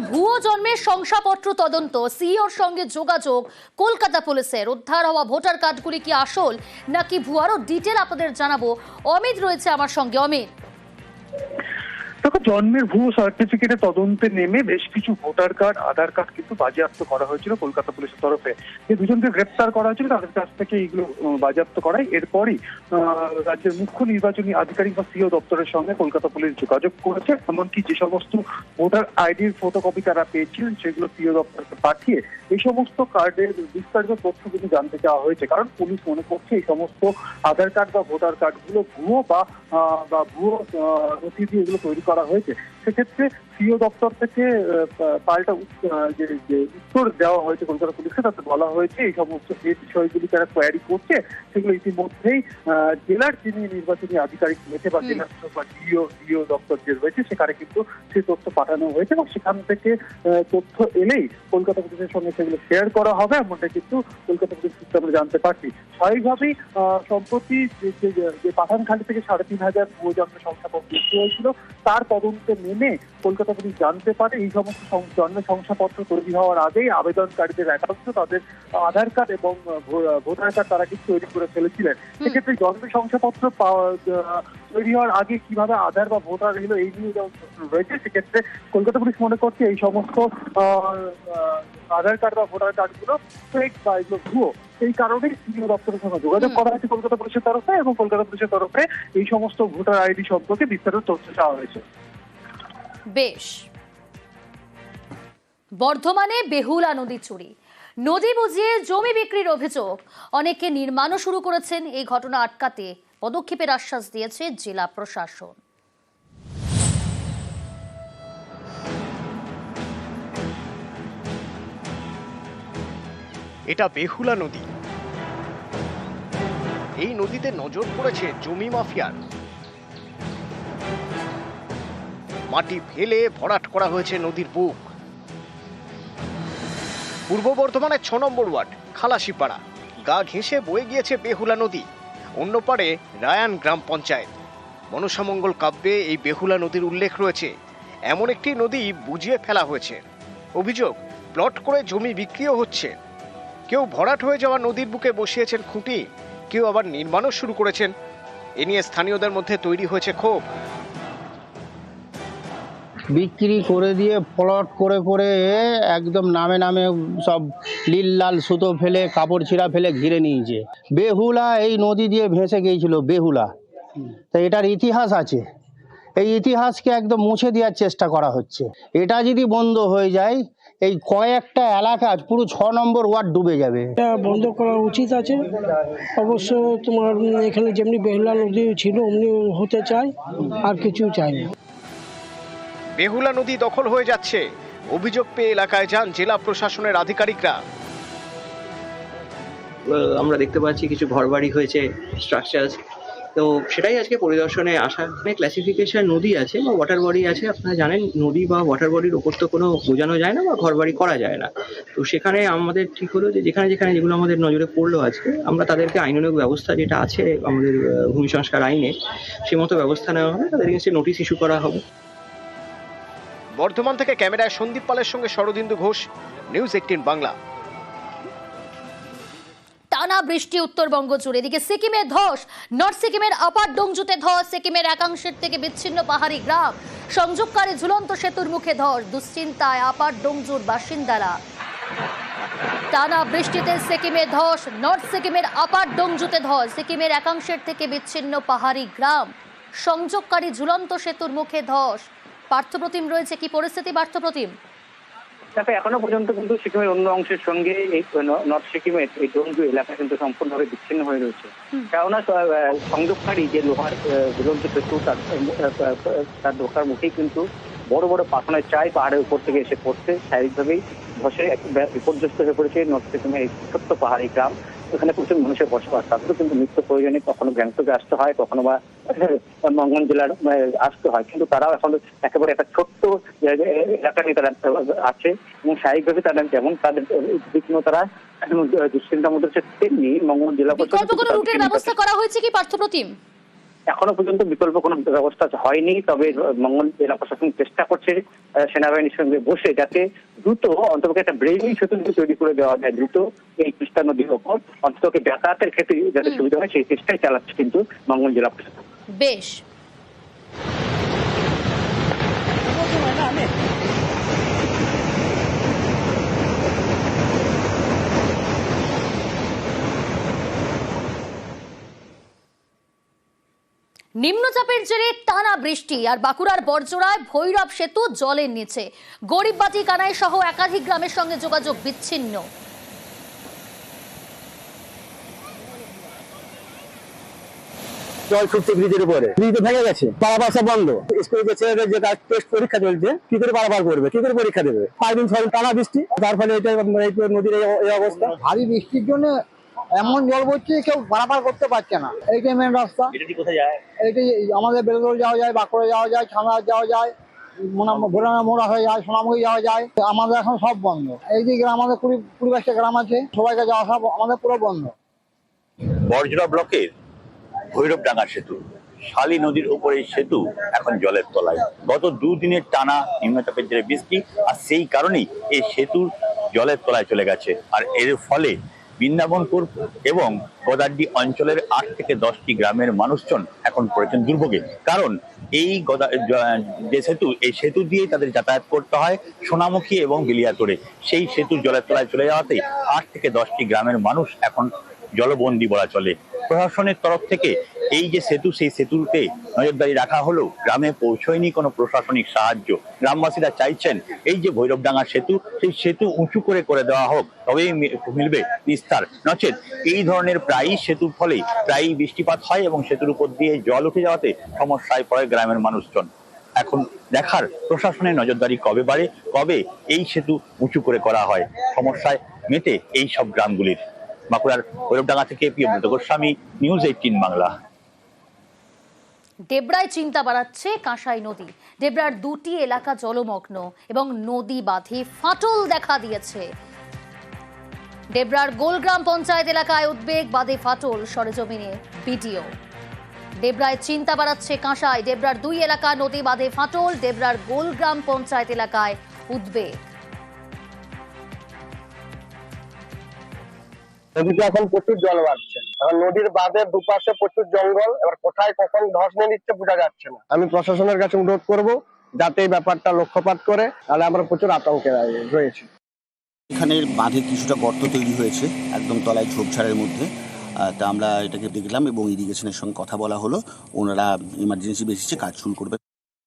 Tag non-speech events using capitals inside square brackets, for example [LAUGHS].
ভুয়ো জন্মের শংসাপত্র তদন্ত। সিইওর সঙ্গে যোগাযোগ। কলকাতা পুলিশের উদ্ধার হওয়া ভোটার কার্ডগুলি কি আসল? নাকি ভুয়ারও ডিটেল আপনাদের জানাব। অমিত রয়েছে আমার সঙ্গে। অমিত। দেখো, জন্মের ভুয়ো সার্টিফিকেটে তদন্তে নেমে বেশ কিছু ভোটার কার্ড আধার কার্ড কিন্তু বাজেয়াপ্ত করা হয়েছিল কলকাতা পুলিশের তরফে। যে দুজনকে গ্রেপ্তার করা হয়েছিল তাদের কাছ থেকে এইগুলো বাজেয়াপ্ত করায়। এরপরই রাজ্যের মুখ্য নির্বাচনী আধিকারিক বা সিও দপ্তরের সঙ্গে কলকাতা পুলিশ যোগাযোগ করেছে। এমনকি যে সমস্ত ভোটার আইডির ফটোকপি তারা পেয়েছিলেন, সেগুলো সিও দপ্তরকে পাঠিয়ে এই সমস্ত কার্ডের বিস্তারিত তথ্য কিন্তু জানতে চাওয়া হয়েছে। কারণ পুলিশ মনে করছে এই সমস্ত আধার কার্ড বা ভোটার কার্ডগুলো ভুয়ো বা ভুয়ো নথি দিয়ে এগুলো তৈরি করা হয়েছে। সেক্ষেত্রে সিও দপ্তর থেকে পাল্টা যে উত্তর দেওয়া হয়েছে কলকাতা পুলিশকে তাতে বলা হয়েছে এই সমস্ত যে বিষয়গুলি তারা কোয়ারি করছে সেগুলো ইতিমধ্যেই আহ, জেলার যিনি নির্বাচনী আধিকারিক রয়েছে বা হুম। জেলা বা ডিও ডিও দপ্তর যে রয়েছে সেখানে কিন্তু সেই তথ্য পাঠানো হয়েছে এবং সেখান থেকে তথ্য এলেই কলকাতা পুলিশের সঙ্গে সেগুলো শেয়ার করা হবে এমনটা কিন্তু কলকাতা পুলিশ সূত্রে আমরা জানতে পারছি স্বাভাবিকভাবেই আহ, সম্প্রতি যে- পাঠানখালী থেকে সাড়ে তিন হাজার ভুয়ো জন্ম শংসাপত্র হয়েছিল তার তদন্তে নেমে কলকাতা পুলিশ জানতে পারে এই সমস্ত জন্ম শংসাপত্র তৈরি হওয়ার আগেই আবেদনকারীদের একাংশ তাদের আধার কার্ড এবং ভোটার কার্ড তারা কিন্তু তৈরি করে ফেলেছিলেন। সেক্ষেত্রে জন্ম শংসাপত্র তৈরি হওয়ার আগে কীভাবে আধার বা ভোটার এলো এই নিয়ে রয়েছে সেক্ষেত্রে কলকাতা পুলিশ মনে করছে এই সমস্ত আধার কার্ড বা ভোটার কার্ডগুলো ফেক বা এগুলো ভুয়ো। এই কারণেই সিডিও দপ্তরের সঙ্গে যোগাযোগ করা হয়েছে কলকাতা পুলিশের তরফে এবং কলকাতা পুলিশের তরফে এই সমস্ত ভোটার আইডি সম্পর্কে বিস্তারিত তথ্য চাওয়া হয়েছে। বেশ। বর্ধমানে বেহুলা নদী চুরি। নদী বুঝিয়ে জমি বিক্রির অভিযোগ। অনেকে নির্মাণও শুরু করেছেন। এই ঘটনা আটকাতে পদক্ষেপের আশ্বাস দিয়েছে জেলা প্রশাসন। এটা বেহুলা নদী। এই নদীতে নজর পড়েছে জমি মাফিয়ার। মাটি ফেলে ভরাট করা হয়েছে নদীর বুক। পূর্ব বর্ধমানের ছ নম্বর ওয়ার্ড, খালাসিপাড়া। গা ঘেঁষে বয়ে গিয়েছে বেহুলা নদী। অন্য পারে রায়ান গ্রাম পঞ্চায়েত। মনসামঙ্গল কাব্যে এই বেহুলা নদীর উল্লেখ রয়েছে। এমন একটি নদী বুঝিয়ে ফেলা হয়েছে। অভিযোগ, প্লট করে জমি বিক্রিও হচ্ছে। কেউ ভরাট হয়ে যাওয়া নদীর বুকে বসিয়েছেন খুঁটি, কেউ আবার নির্মাণও শুরু করেছেন। এ নিয়ে স্থানীয়দের মধ্যে তৈরি হয়েছে ক্ষোভ। বিক্রি করে দিয়ে প্লট করে করে একদম নামে নামে সব লীল লাল সুতো ফেলে, কাপড় ছিঁড়া ফেলে ঘিরে নিয়েছে। বেহুলা এই নদী দিয়ে ভেসে গিয়েছিল, বেহুলা। তো এটার ইতিহাস আছে। এই ইতিহাসকে একদম মুছে দেওয়ার চেষ্টা করা হচ্ছে। এটা যদি বন্ধ হয়ে যায়, এই কয়েকটা এলাকা, পুরো ছ নম্বর ওয়ার্ড ডুবে যাবে। এটা বন্ধ করা উচিত আছে। অবশ্য তোমার এখানে যেমনি বেহুলা নদী ছিল অমনি হতে চায়, আর কিছু চাই না। বেহুলা নদী দখল হয়ে যাচ্ছে। অভিযোগ পেয়ে এলাকায় যান জেলা প্রশাসনের আধিকারিকরা। আমরা দেখতে পাচ্ছি কিছু ঘরবাড়ি হয়েছে স্ট্রাকচার তো সেটাই আজকে পরিদর্শনে আসা। অনেক ক্লাসিফিকেশন নদী আছে বা ওয়াটার বডি আছে, আপনারা জানেন, নদী বা ওয়াটার বডির ওপর তো কোনো বোঝানো যায় না বা ঘরবাড়ি করা যায় না। তো সেখানে আমাদের ঠিক হলো যে যেখানে যেখানে যেগুলো আমাদের নজরে পড়ল আজকে, আমরা তাদেরকে আইনানুগ ব্যবস্থা যেটা আছে আমাদের ভূমি সংস্কার আইনে সে মতো ব্যবস্থা নেওয়া হবে। তাদের কাছে নোটিশ ইস্যু করা হবে। বর্ধমান থেকে ক্যামেরায় সন্দীপ পালের সঙ্গে শরদিন্দু ঘোষ নিউজ এইটিন বাংলা। টানা বৃষ্টি উত্তরবঙ্গ জুড়ে। এদিকে সিকিমে ধস, নর্থ সিকিমের আপার ডোংজুতে ধস, সিকিমের একাংশের থেকে বিচ্ছিন্ন পাহাড়ি গ্রাম। সংযোগকারী ঝুলন্ত সেতুর মুখে ধস, দুশ্চিন্তায় আপার ডোংজুর বাসিন্দারা। টানা বৃষ্টিতে সিকিমে ধস, নর্থ সিকিমের আপার ডোংজুতে ধস, সিকিমের একাংশের থেকে বিচ্ছিন্ন পাহাড়ি গ্রাম। সংযোগকারী ঝুলন্ত সেতুর মুখে ধস পার্থপ্রতিম রয়েছে কি পরিস্থিতি পার্থপ্রতিম দেখো এখনও পর্যন্ত কিন্তু সিকিমের অন্য অংশের সঙ্গে এই নর্থ সিকিমের এই ডোনজু এলাকা কিন্তু সম্পূর্ণভাবে বিচ্ছিন্ন হয়ে রয়েছে। কেননা সংযোগকারী যে লোহার ঝুলন্ত সেতু তার তার ঢোকার মুখেই কিন্তু বড় বড় পাথনের চাই পাহাড়ের উপর থেকে এসে পড়ছে। শারীরিকভাবেই ধসে বিপর্যস্ত হয়ে পড়েছে নর্থ সিকিমের এই ছোট্ট পাহাড়ি গ্রাম। এখানে প্রচুর মানুষের বসবাস। তাদেরও কিন্তু নিত্য প্রয়োজনে কখনো গ্যাংটকে আসতে হয় কখনো বা [LAUGHS] মঙ্গন জেলার আসতে হয়। কিন্তু তারাও এখন একেবারে একটা ছোট্ট এলাকা নিয়ে তারা আছে এবং স্বাভাবিকভাবে তারা যেমন তাদের বিভিন্ন তারা দুশ্চিন্তার মধ্যে হচ্ছে তেমনি মঙ্গল জেলা রুটের ব্যবস্থা করা হয়েছে কি পার্থপ্রতিম এখনও পর্যন্ত বিকল্প কোনো ব্যবস্থা হয়নি তবে মঙ্গল জেলা প্রশাসন চেষ্টা করছে সেনাবাহিনীর সঙ্গে বসে যাতে দ্রুত অন্তত একটা ব্রেইলি সেতু তৈরি করে দেওয়া যায় দ্রুত এই তিস্তা নদীর ওপর। অন্তত যাতায়াতের ক্ষেত্রে যাতে সুবিধা হয় সেই চেষ্টাই চালাচ্ছে কিন্তু মঙ্গল জেলা প্রশাসন। বেশ। নিম্নচাপের জেরে টানা বৃষ্টি আর বাঁকুড়ার বর্জরায় ভৈরব সেতু জলের নিচে। গরিববাটি কানাই সহ একাধিক গ্রামের সঙ্গে যোগাযোগ বিচ্ছিন্ন। জল ছুটছে ব্রিজের উপরে। ব্রিজ ভেঙে গেছে। পারাপার সব বন্ধ। স্কুলে যে ছেলেদের যে টেস্ট পরীক্ষা চলছে কি করে পারাপার করবে? কি করে পরীক্ষা দেবে? পাঁচ দিন ছয় টানা বৃষ্টি তার ফলে এটা এই নদীর এই অবস্থা। ভারী বৃষ্টির জন্য এমন জল পড়ছে কেউ পারাপার করতে পারছে না। এইটাই মেন রাস্তা। এইটাই আমাদের বেলগড় যাওয়া যায় বাঁকুড়া যাওয়া যায় ছানা যাওয়া যায় ভোলানা মোড়া হয়ে যায় সোনামুখী যাওয়া যায়। আমাদের এখন সব বন্ধ। এই যে গ্রাম আমাদের কুড়ি কুড়ি বাইশটা গ্রাম আছে। সবাইকে যাওয়া সব আমাদের পুরো বন্ধ। বর্জরা ব্লকের ভৈরবডাঙ্গা সেতু শালী নদীর উপরে সেতু এখন জলের তলায়। গত দুদিনের টানা নিম্নচাপের জেরে বৃষ্টি আর সেই কারণেই এই সেতুর জলের তলায় চলে গেছে। আর এর ফলে বৃন্দাবনপুর এবং গদাড্ডি অঞ্চলের আট থেকে দশটি গ্রামের মানুষজন এখন পড়েছেন দুর্ভোগে। কারণ এই গদা যে সেতু, এই সেতু দিয়ে তাদের যাতায়াত করতে হয় সোনামুখী এবং বিলিয়াতোড়ে সেই সেতু জলের তলায় চলে যাওয়াতে আট থেকে দশটি গ্রামের মানুষ এখন জলবন্দী বলা চলে। প্রশাসনের তরফ থেকে এই যে সেতু, সেই সেতুতে নজরদারি রাখা হলো, গ্রামে পৌঁছয়নি কোনো প্রশাসনিক সাহায্য। গ্রামবাসীরা চাইছেন এই যে ভৈরবডাঙ্গা সেতু, সেই সেতু উঁচু করে করে দেওয়া হোক, তবেই মিলবে নিস্তার নচেত এই ধরনের প্রায়ই সেতুর ফলে প্রায়ই বৃষ্টিপাত হয় এবং সেতুর উপর দিয়ে জল উঠে যাওয়াতে সমস্যায় পড়ে গ্রামের মানুষজন। এখন দেখার প্রশাসনের নজরদারি কবে বাড়ে, কবে এই সেতু উঁচু করে করা হয়, সমস্যায় মেতে এই সব গ্রামগুলির। বাঁকুড়ার ভৈরবডাঙ্গা থেকে প্রিয়ব্রত গোস্বামী, নিউজ এইটিন বাংলা। ডেবরায় চিন্তা বাড়াচ্ছে কাঁসাই নদী। ডেবরার দুটি এলাকা জলমগ্ন এবং নদী বাঁধে ফাটল দেখা দিয়েছে। ডেবরার গোলগ্রাম পঞ্চায়েত এলাকায় উদ্বেগ, বাঁধে ফাটল, সরেজমিনে বিডিও। ডেবরায় চিন্তা বাড়াচ্ছে কাঁসাই। ডেবরার দুই এলাকা নদী বাঁধে ফাটল ডেবরার গোলগ্রাম পঞ্চায়েত এলাকায় উদ্বেগ। এখন প্রচুর জল বাড়ছে এখন নদীর বাঁধের দুপাশে প্রচুর জঙ্গল এবার কোথায় কখন ধস নিয়ে নিচ্ছে বোঝা যাচ্ছে না। আমি প্রশাসনের কাছে অনুরোধ করব যাতে এই ব্যাপারটা লক্ষ্যপাত করে তাহলে আমরা প্রচুর আতঙ্কে রয়েছে। এখানে বাঁধে কিছুটা গর্ত তৈরি হয়েছে একদম তলায় ঝোপঝাড়ের মধ্যে। তা আমরা এটাকে দেখলাম এবং ইরিগেশনের সঙ্গে কথা বলা হলো। ওনারা ইমার্জেন্সি বেসিসে কাজ শুরু করবে